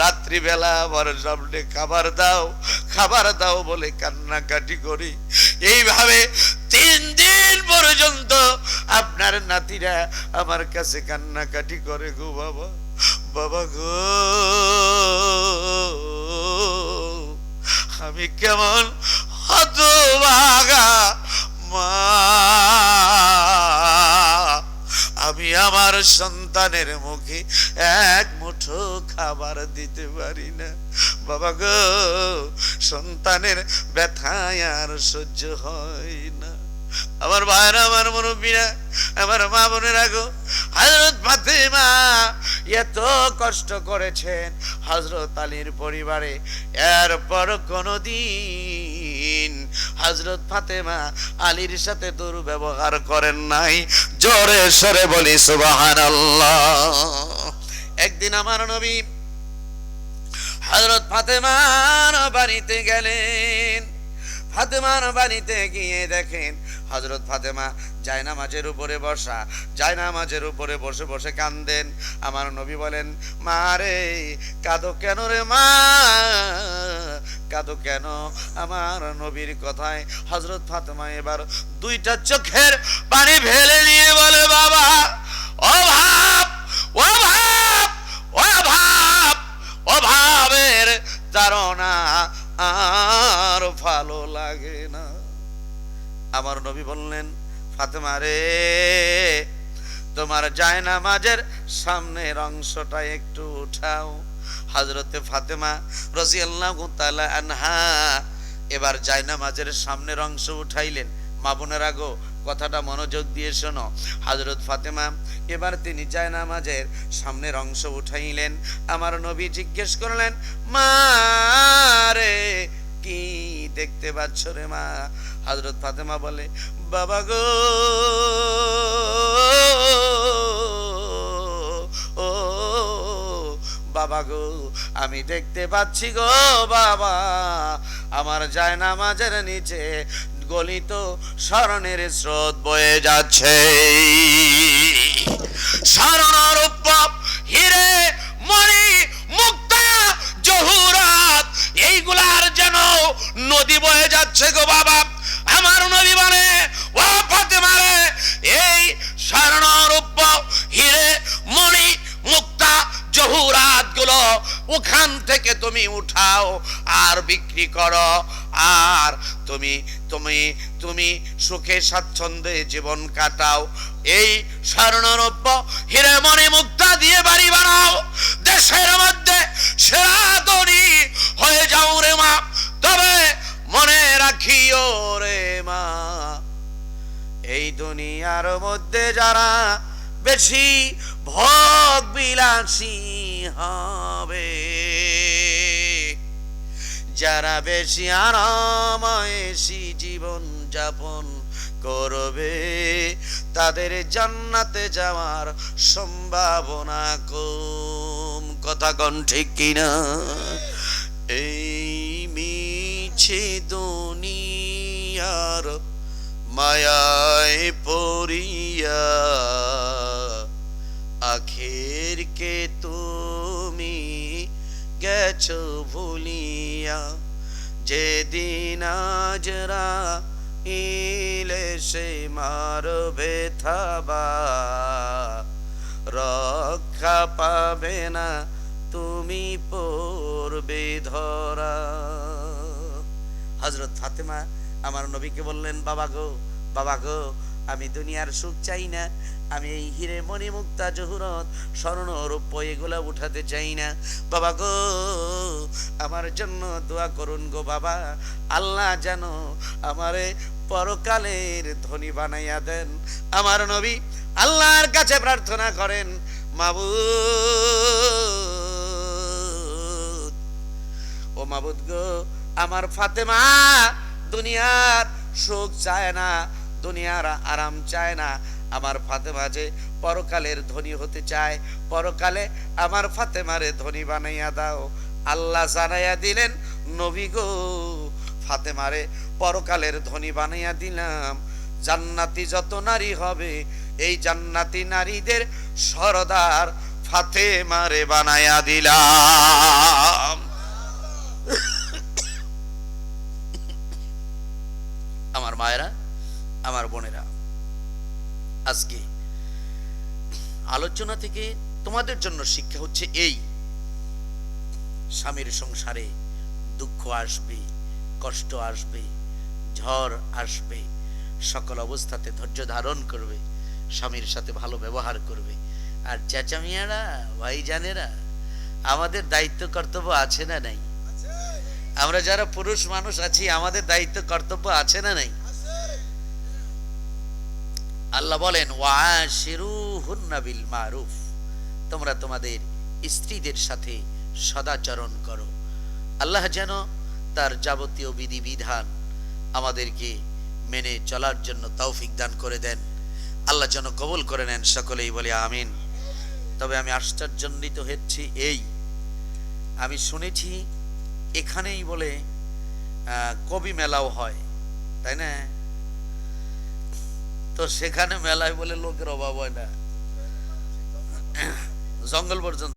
রাত্রিবেলা আমার সামনে খাবার দাও খাবার দাও বলে কান্নাকাটি করি। এইভাবে তিন দিন পর্যন্ত আপনার নাতিরা আমার কাছে কান্নাকাটি করে গো বাবা। বাবা গো, আমি কেমন আমি আমার সন্তানের মুখে এক মুঠো খাবার দিতে পারি না। বাবা গো, সন্তানের ব্যথায় আর সহ্য হয় না। আমার ভাইরা আমার মুরব্বীরা, আমার মা বোনেরা গো হজরত ফাতেমা এত কষ্ট করেছেন। হজরত আলীর পরিবারে এরপর কোনদিন হজরত ফাতেমা আলীর সাথে দুর্ব্যবহার করেন নাই। জোরে সরে বলি সুবাহান একদিন আমার নবী হজরত ফাতেমার বাড়িতে গেলেন। ফাতেমার বাড়িতে গিয়ে দেখেন হজরত ফাতেমা জায়নামাজের উপরে বসা জায়নামাজের উপরে বসে বসে কান্দেন। আমার নবী বলেন, মা রে, কাঁদো কেন রে মা? কাঁদো কেন? আমার নবীর কথায় হজরত ফাতেমা এবার দুইটা চোখের পানি ফেলে নিয়ে বলে, বাবা অভাব অভাব অভাব অভাবের তারা আর ভালো লাগে না। আমার নবী বললেন ফাতেমা রে, তোমার জায়নামাজের সামনের অংশটা একটু উঠাও। হাজরতে ফাতেমা রাজিয়াল্লাহু তাআলা আনহা এবার জায়নামাজের সামনের অংশ উঠাইলেন। মা বোনেরা গো, কথাটা মনোযোগ দিয়ে শোনো। হজরত ফাতেমা এবার তিনি জায়নামাজের সামনের অংশ উঠাইলেন। আমার নবী জিজ্ঞেস করলেন, মা রে, কি দেখতে পাচ্ছ রে মা? হজরত ফাতেমা বলে, বাবা গো, ও, বাবা গো, আমি দেখতে পাচ্ছি গো, বাবা। আমার জায়নামাজের নিচে গলিত স্মরণের স্রোত বয়ে যাচ্ছে। আর বিক্রি করো। আর তুমি তুমি তুমি সুখে স্বাচ্ছন্দ্যে জীবন কাটাও। এই স্বর্ণরূপ হিরে মণি মুক্তা দিয়ে বাড়ি বানাও। দেশের মধ্যে সেরা ধনী হয়ে যাও রে মা। তবে মনে রাখিও রে মা, এই দুনিয়ার মধ্যে যারা বেশি ভোগ বিলাসী হবে। যারা বেশি আরামায়েশি জীবন যাপন করবে, তাদের জান্নাতে যাওয়ার সম্ভাবনা কম। কথা কন ঠিক কিনা? এই মিছে দুনিয়ার মায়ায় পড়িয়া আখের কে তুমি গেছো ভুলিয়া, যেদিন আজরা ইলে সে মারবে থাবা রক্ষা পাবে না তুমি পড়বে ধরা। হজরত ফাতেমা আমার নবীকে বললেন, বাবা গো বাবা গো আমি দুনিয়ার সুখ চাই না, আমি এই হিরে মণি মুক্তা জহুরত, স্বর্ণ রূপ এগুলা উঠাতে চাই না। বাবা গো, আমার জন্য দোয়া করুন গো বাবা, আল্লাহ যেন আমারে পরকালের ধনী বানাইয়া দেন। আমার নবী আল্লাহর কাছে প্রার্থনা করেন, মাবুদ। ও মাবুদ গো, আমার ফাতেমা দুনিয়ার সুখ চায় না দুনিয়ার আরাম চায় না। আমার ফাতেমা যে পরকালের ধনী হতে চায়, পরকালে আমার ফাতেমারে ধনী বানাইয়া দাও। আল্লাহ জানাইয়া দিলেন, নবী গো, ফাতেমারে পরকালের ধনী বানাইয়া দিলাম। জান্নাতি যত নারী হবে, এই জান্নাতি নারীদের সরদার ফাতে মারে বানাইয়া দিলাম। আমার মায়েরা আমার বোনেরা, আজকে আলোচনা থেকে তোমাদের জন্য শিক্ষা হচ্ছে এই, স্বামীর সংসারে দুঃখ আসবে, কষ্ট আসবে, ঝড় আসবে, সকল অবস্থাতে ধৈর্য ধারণ করবে, স্বামীর সাথে ভালো ব্যবহার করবে। আর চেঁচামিয়ারা, ভাইজানেরা, আমাদের দায়িত্ব কর্তব্য আছে না নাই? আমরা যারা পুরুষ মানুষ আছি, আমাদের দায়িত্ব কর্তব্য আছে না নাই? আল্লাহ বলেন বিল মারুফ। তোমরা তোমাদের স্ত্রীদের সাথে সদাচরণ করো। আল্লাহ যেন তার যাবতীয় বিধিবিধান আমাদেরকে মেনে চলার জন্য তৌফিক দান করে দেন। আল্লাহ যেন কবল করে নেন, সকলেই বলে আমিন। তবে আমি আশ্চর্যান্বিত হচ্ছি এই, আমি শুনেছি এখানেই বলে কবি মেলাও হয়, তাই না? তো সেখানে মেলায় বলে লোকের অভাব হয় না। জঙ্গল পর্যন্ত।